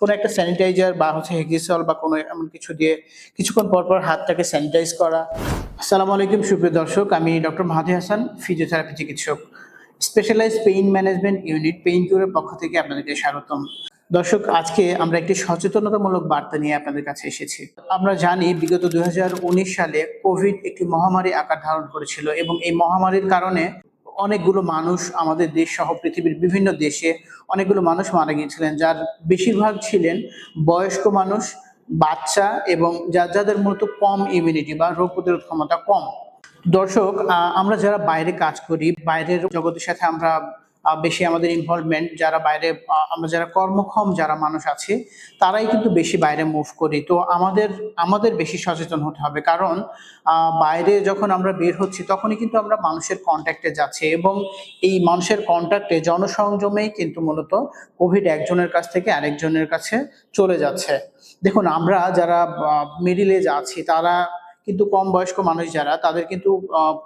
কোনো একটা স্যানিটাইজার বা হচ্ছে হেগিসল বা কোনো এমন কিছু দিয়ে কিছুক্ষণ পর পর হাতটাকে স্যানিটাইজ করা। আসসালামু আলাইকুম, সুপ্রিয় দর্শক। আমি ডক্টর মাহাদি হাসান ফিজিওথেরাপি চিকিৎসক specialize pain management unit pain কিউরের পক্ষ থেকে আপনাদেরকে স্বাগতম। দর্শক, আজকে আমরা একটি সচেতনতামূলক বার্তা নিয়ে আপনাদের কাছে এসেছি। আমরা জানি বিগত দুই হাজার উনিশ সালে কোভিড একটি মহামারী আকার ধারণ করেছিল এবং এই মহামারীর কারণে অনেকগুলো মানুষ আমাদের দেশ সহ পৃথিবীর বিভিন্ন দেশে অনেকগুলো মানুষ মারা গিয়েছিলেন, যার বেশিরভাগ ছিলেন বয়স্ক মানুষ, বাচ্চা এবং যা, যাদের মূলত কম ইমিউনিটি বা রোগ প্রতিরোধ ক্ষমতা কম। দর্শক আমরা যারা বাইরে কাজ করি, বাইরের জগতের সাথে আমরা বেশি আমাদের ইনভলভমেন্ট যারা বাইরে আমরা যারা কর্মক্ষম যারা মানুষ আছে, তারাই কিন্তু বেশি বাইরে মুভ করি। তো আমাদের আমাদের বেশি সচেতন হতে হবে। কারণ বাইরে যখন আমরা বের হচ্ছি, তখনই কিন্তু আমরা মানুষের কন্ট্যাক্টে যাচ্ছি এবং এই মানুষের কন্ট্যাক্টে জনসংযমেই কিন্তু মূলত কোভিড একজনের কাছ থেকে আরেকজনের কাছে চলে যাচ্ছে। দেখুন, আমরা যারা মিডিল এজ আছি, তারা কিন্তু কম বয়স্ক মানুষ যারা, তাদের কিন্তু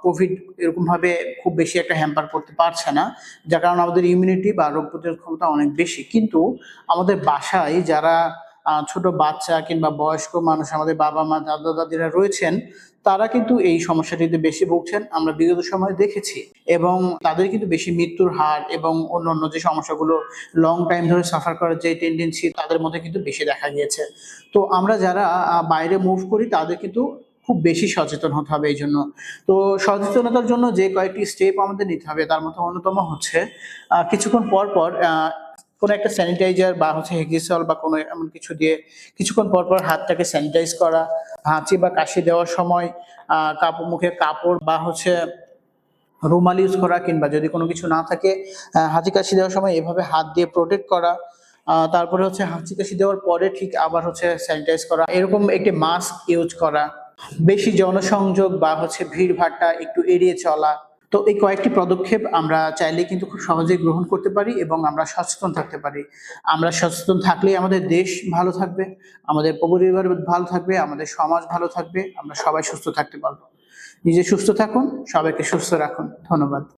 কোভিড এরকমভাবে খুব বেশি একটা হ্যাম্পার করতে পারছে না, যার কারণে আমাদের ইমিউনিটি বা রোগ প্রতিরোধ ক্ষমতা অনেক বেশি। কিন্তু আমাদের বাসায় যারা ছোট বাচ্চা কিংবা বয়স্ক মানুষ, আমাদের বাবা মা দাদা দাদিরা রয়েছেন, তারা কিন্তু এই সমস্যাটিতে বেশি ভুগছেন, আমরা বিগত সময়ে দেখেছি। এবং তাদের কিন্তু বেশি মৃত্যুর হার এবং অন্যান্য যে সমস্যাগুলো লং টাইম ধরে সাফার করার যে টেন্ডেন্সি তাদের মধ্যে কিন্তু বেশি দেখা গিয়েছে। তো আমরা যারা বাইরে মুভ করি, তাদের কিন্তু খুব বেশি সচেতন হতে হবে এই জন্য তো সচেতনতার জন্য যে কয়েকটি স্টেপ আমাদের নিতে হবে, তার মধ্যে অন্যতম হচ্ছে কিছুক্ষণ পর পর কোনো একটা স্যানিটাইজার বা হচ্ছে হেগিসল বা কোনো এমন কিছু দিয়ে কিছুক্ষণ পর পর হাতটাকে স্যানিটাইজ করা, হাঁচি বা কাশি দেওয়ার সময় কাপড় মুখে কাপড় বা হচ্ছে রুমাল ইউজ করা কিংবা যদি কোনো কিছু না থাকে হাঁচি কাশি দেওয়ার সময় এভাবে হাত দিয়ে প্রোটেক্ট করা তারপরে হচ্ছে হাঁচি কাশি দেওয়ার পরে ঠিক আবার হচ্ছে স্যানিটাইজ করা, এরকম একটি মাস্ক ইউজ করা বেশি জনসংযোগ বা হচ্ছে ভিড় ভাড়টা একটু এড়িয়ে চলা। তো এই কয়েকটি পদক্ষেপ আমরা চাইলে কিন্তু খুব সহজেই গ্রহণ করতে পারি এবং আমরা সচেতন থাকতে পারি। আমরা সচেতন থাকলে আমাদের দেশ ভালো থাকবে, আমাদের পরিবার ভালো থাকবে, আমাদের সমাজ ভালো থাকবে, আমরা সবাই সুস্থ থাকতে পারব। নিজে সুস্থ থাকুন, সবাইকে সুস্থ রাখুন। ধন্যবাদ।